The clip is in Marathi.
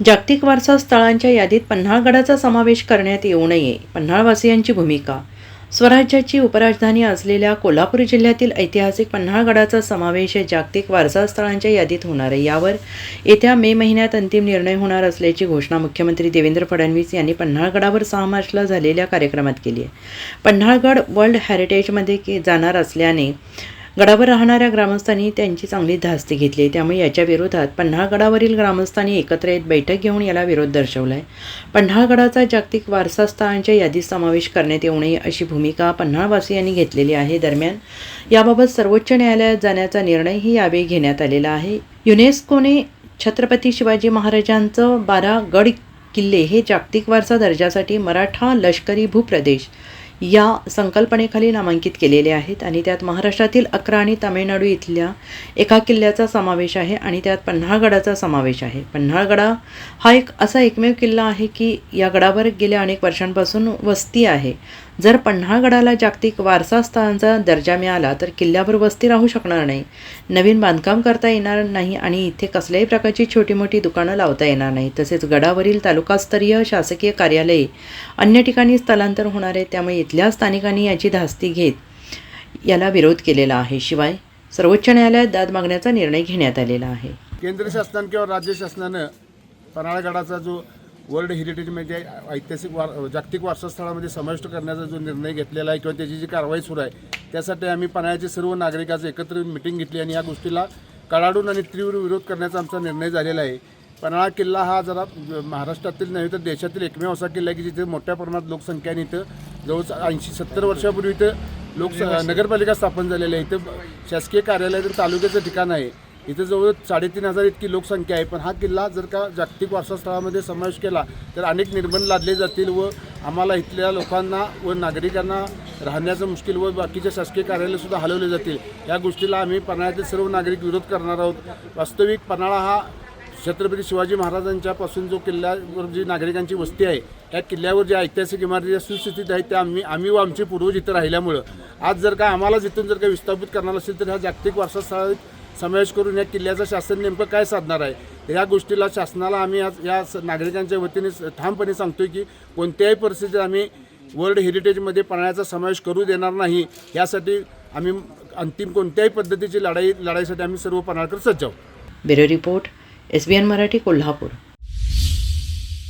जागतिक वारसा स्थळांच्या यादीत पन्हाळगडाचा समावेश करण्यात येऊ नये. पन्हाळवासियांची भूमिका. स्वराज्याची उपराजधानी असलेल्या कोल्हापूर जिल्ह्यातील ऐतिहासिक पन्हाळगडाचा समावेश जागतिक वारसा स्थळांच्या यादीत होणार आहे. यावर येत्या मे महिन्यात अंतिम निर्णय होणार असल्याची घोषणा मुख्यमंत्री देवेंद्र फडणवीस यांनी पन्हाळगडावर सहा मार्चला झालेल्या कार्यक्रमात केली आहे. पन्हाळगड वर्ल्ड हेरिटेजमध्ये के जाणार असल्याने गडावर राहणाऱ्या ग्रामस्थांनी त्यांची चांगली धास्ती घेतली त्यामुळे याच्या विरोधात पन्हाळगडावरील ग्रामस्थांनी एकत्र येत बैठक घेऊन याला विरोध दर्शवला आहे पन्हाळगडाचा जागतिक वारसा स्थळांच्या यादीत समावेश करण्यात येऊ नये अशी भूमिका पन्हाळवासियांनी घेतलेली आहे. दरम्यान याबाबत सर्वोच्च न्यायालयात जाण्याचा निर्णयही यावेळी घेण्यात आलेला आहे. युनेस्कोने छत्रपती शिवाजी महाराजांचं बारा गड किल्ले हे जागतिक वारसा दर्जासाठी मराठा लष्करी भूप्रदेश या संकल्पनेखाली नामांकित केलेले आहेत आणि त्यात महाराष्ट्रातील अकरा आणि तामिळनाडू इथल्या एका किल्ल्याचा समावेश आहे आणि त्यात पन्हाळगडाचा समावेश आहे. पन्हाळगडा हा एक असा एकमेव किल्ला आहे की या गडावर गेल्या अनेक वर्षांपासून वस्ती आहे. जर पन्हाळगडाला जागतिक वारसा स्थळांचा दर्जा मिळाला तर किल्ल्यावर वस्ती राहू शकणार नाही. नवीन बांधकाम करता येणार नाही आणि इथे कसल्याही प्रकारची छोटी मोठी दुकानं लावता येणार नाही. तसेच गडावरील तालुकास्तरीय शासकीय कार्यालये अन्य ठिकाणी स्थलांतर होणार आहे. त्यामुळे इथल्या स्थानिकांनी याची धास्ती घेत याला विरोध केलेला आहे. शिवाय सर्वोच्च न्यायालयात दाद मागण्याचा निर्णय घेण्यात आलेला आहे. केंद्र शासनानं किंवा राज्य शासनानं पन्हाळगडाचा जो वर्ल्ड हेरिटेजमध्ये म्हणजे ऐतिहासिक वार जागतिक वारसास्थळामध्ये समाविष्ट करण्याचा जो निर्णय घेतलेला आहे किंवा त्याची जी कारवाई सुरू आहे त्यासाठी आम्ही पन्हाळ्याचे सर्व नागरिकांचं एकत्र मिटिंग घेतली आणि या गोष्टीला कडाडून आणि तीव्र विरोध करण्याचा आमचा निर्णय झालेला आहे. पन्हाळा किल्ला हा जरा महाराष्ट्रातील नव्हे तर देशातील एकमेव असा किल्ला आहे की जिथे मोठ्या प्रमाणात लोकसंख्या आणि इथं जवळ ऐंशी सत्तर वर्षापूर्वी इथं लोक नगरपालिका स्थापन झालेली आहे. इथं शासकीय कार्यालय तर तालुक्याचं ठिकाण आहे. इथं जवळ साडेतीन हजार इतकी लोकसंख्या आहे. पण हा किल्ला जर का जागतिक वारसास्थळामध्ये समावेश केला तर अनेक निर्बंध लादले जातील व आम्हाला इथल्या लोकांना व नागरिकांना राहण्याचं मुश्किल व बाकीचे शासकीय कार्यालयसुद्धा हलवले जातील. या गोष्टीला आम्ही पन्हाळ्यातील सर्व नागरिक विरोध करणार आहोत. वास्तविक पन्हाळा हा छत्रपती शिवाजी महाराजांच्यापासून जो किल्ल्यावर जी नागरिकांची वस्ती आहे त्या किल्ल्यावर ज्या ऐतिहासिक इमारती ज्या सुस्थितीत आहेत त्या आम्ही आम्ही व आमचे पूर्वज इथं राहिल्यामुळं. आज जर का आम्हाला जिथून जर का विस्थापित करणार असेल तर ह्या जागतिक वारसास्थळात समावेश करून या किल्ल्याचं शासन नेमकं काय साधणार आहे? या गोष्टीला शासनाला आम्ही आज या स- नागरिकांच्या वतीने ठामपणे ठामपणे आहे की कोणत्याही परिस्थितीत आम्ही वर्ल्ड हेरिटेजमध्ये पाण्याचा समावेश करू देणार नाही. यासाठी आम्ही अंतिम कोणत्याही पद्धतीची लढाई लढाईसाठी आम्ही सर्व पन्हाळकर सज्ज आहोत. Bureau report S B N Marathi Kolhapur.